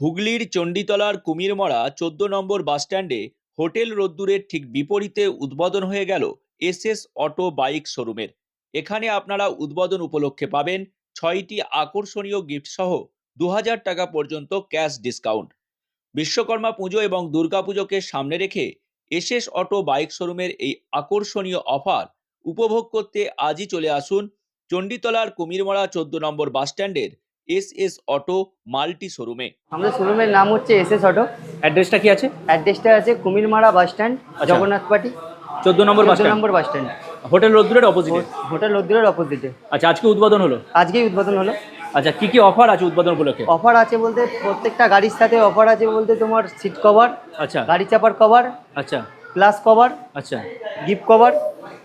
হুগলির চণ্ডীতলার কুমিরমড়া চোদ্দ নম্বর বাসস্ট্যান্ডে হোটেল রোদ্দুরের ঠিক বিপরীতে উদ্বোধন হয়ে গেল এসএস অটো বাইক শোরুমের। এখানে আপনারা উদ্বোধন উপলক্ষে পাবেন ছয়টি আকর্ষণীয় গিফট সহ দু হাজার টাকা পর্যন্ত ক্যাশ ডিসকাউন্ট। বিশ্বকর্মা পুজো এবং দুর্গাপুজোকে সামনে রেখে এসএস অটো বাইক শোরুমের এই আকর্ষণীয় অফার উপভোগ করতে আজই চলে আসুন চণ্ডীতলার কুমিরমড়া চোদ্দ নম্বর বাসস্ট্যান্ডের এস এস অটো মাল্টি শোরুমে। আমাদের শোরুমের নাম হচ্ছে এস এস অটো। অ্যাড্রেসটা কি আছে? অ্যাড্রেসটা আছে কুমিরমারা বাস স্ট্যান্ড আচ্ছা। জগন্নাথপাটি চোদ্দ নম্বর বাস নম্বর বাস স্ট্যান্ড। হোটেল রোদ্দুরের অপোজিটে হোটেল রোদ্দুরের অপোজিটে আচ্ছা আজকে উদ্বোধন হলো? আজকেই উদ্বোধন হলো। আচ্ছা কি কি অফার আছে উদ্বোধন উপলক্ষে? অফার আছে বলতে প্রত্যেকটা গাড়ির সাথে অফার আছে বলতে তোমার সিট কভার আচ্ছা। গাড়ি চাপার কভার আচ্ছা। প্লাস কভার আচ্ছা। গিফট কভার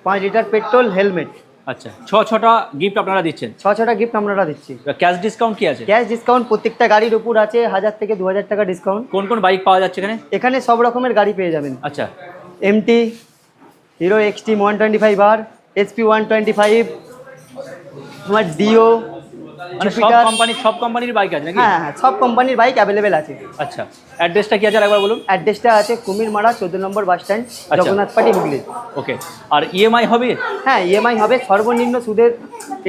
পাঁচ লিটার পেট্রোল হেলমেট আচ্ছা ছ ছটা গিফট আপনারা দিচ্ছেন? ছ ছটা গিফট আমরা দিচ্ছি। ক্যাশ ডিসকাউন্ট কি আছে? ক্যাশ ডিসকাউন্ট প্রত্যেকটা গাড়ির উপর আছে হাজার থেকে দু হাজার টাকা ডিসকাউন্ট কোন কোন বাইক পাওয়া যাচ্ছে এখানে? এখানে সব রকমের গাড়ি পেয়ে যাবেন। আচ্ছা। MT Hero XT one twenty five আর এসপি ওয়ান টোয়েন্টি ফাইভ তোমার ডিও মানে সব জুপিটার কোম্পানির সব কোম্পানির বাইক আছে নাকি? হ্যাঁ হ্যাঁ সব কোম্পানির বাইক অ্যাভেলেবেল আছে। আচ্ছা অ্যাড্রেসটা কি আছে একবার বলুন? অ্যাড্রেসটা আছে কুমিরমারা চোদ্দ নম্বর বাস স্ট্যান্ড আচ্ছা। জগন্নাথপাটি হুগলি। ওকে আর ইএমআই হবে? হ্যাঁ ইএমআই হবে সর্বনিম্ন সুদের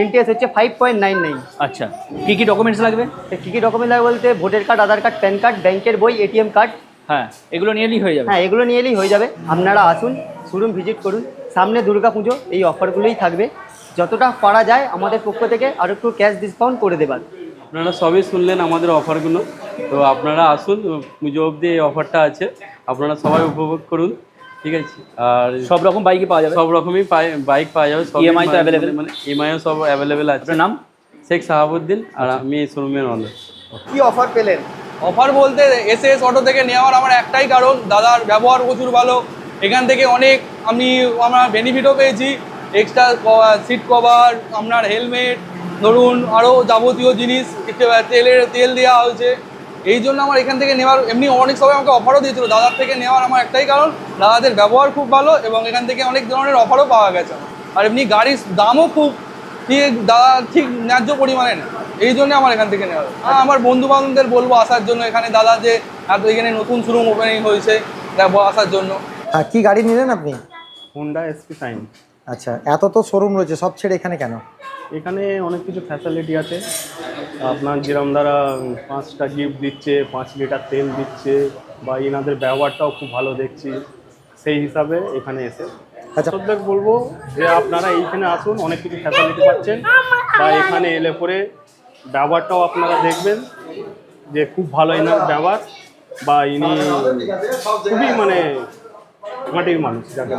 ইন্টারেস্ট হচ্ছে ফাইভ পয়েন্ট নাইন নাইন আচ্ছা কি কি ডকুমেন্টস লাগবে? কী কী ডকুমেন্ট লাগে বলতে voter card Aadhaar card PAN card ব্যাংকের বই এটিএম কার্ড হ্যাঁ এগুলো নিয়েলেই হয়ে যাবে। হ্যাঁ এগুলো নিয়ে এলেই হয়ে যাবে। আপনারা আসুন শোরুম ভিজিট করুন। সামনে দুর্গা পুজো এই অফারগুলোই থাকবে। যতটা পারা যায় আমাদের পক্ষ থেকে আরও একটু ক্যাশ ডিসকাউন্ট করে দেবার। আপনারা সবই শুনলেন আমাদের অফারগুলো। তো আপনারা আসুন পুজো অবধি এই অফারটা আছে। আপনারা সবাই উপভোগ করুন ঠিক আছে? আর সব রকম বাইকই পাওয়া যাবে? সব রকমই বাইক পাওয়া যাবে সব EMI তো available? মানে ইএমআইও সব অ্যাভেলেবেল আছে। আপনার নাম? শেখ সাহাবুদ্দিন আর আমি এই শোরুমের অনার কি অফার পেলেন? অফার বলতে এসে এস অটো থেকে নেওয়ার আমার একটাই কারণ দাদার ব্যবহার প্রচুর ভালো। এখান থেকে অনেক আমি আমরা বেনিফিটও পেয়েছি। এক্সট্রা সিট কভার আপনার হেলমেট ধরুন আরও যাবতীয় জিনিস তেলের তেল দেওয়া হয়েছে। এই জন্য আমার এখান থেকে নেওয়ার এমনি অনেক সবাই আমাকে অফারও দিয়েছিল। দাদার থেকে নেওয়ার আমার একটাই কারণ দাদাদের ব্যবহার খুব ভালো এবং এখান থেকে অনেক ধরনের অফারও পাওয়া গেছে আর এমনি গাড়ির দামও খুব ঠিক দাদা ঠিক ন্যায্য পরিমাণে না এই জন্য আমার এখান থেকে নেওয়া। আর আমার বন্ধু বান্ধবদের বলব আসার জন্য এখানে দাদা যে এত এখানে নতুন শোরুম ওপেনিং হয়েছে দেখব আসার জন্য। হ্যাঁ কি গাড়ি নিলেন আপনি? হোন্ডা এসপি সাইন আচ্ছা এত তো শোরুম রয়েছে সব ছেড়ে এখানে কেন এখানে অনেক কিছু ফ্যাসিলিটি আছে আপনার যেরকম দ্বারা পাঁচটা গিফট দিচ্ছে পাঁচ লিটার তেল দিচ্ছে বা এনাদের ব্যবহারটাও খুব ভালো দেখছি সেই হিসাবে এখানে এসে আচ্ছা। প্রত্যেক বলব যে আপনারা এইখানে আসুন অনেক কিছু ফ্যাসিলিটি পাচ্ছেন বা এখানে এলে পরে ব্যবহারটাও আপনারা দেখবেন যে খুব ভালো এনার ব্যবহার বা ইনি খুবই মানে মাটির মানুষ যাকে।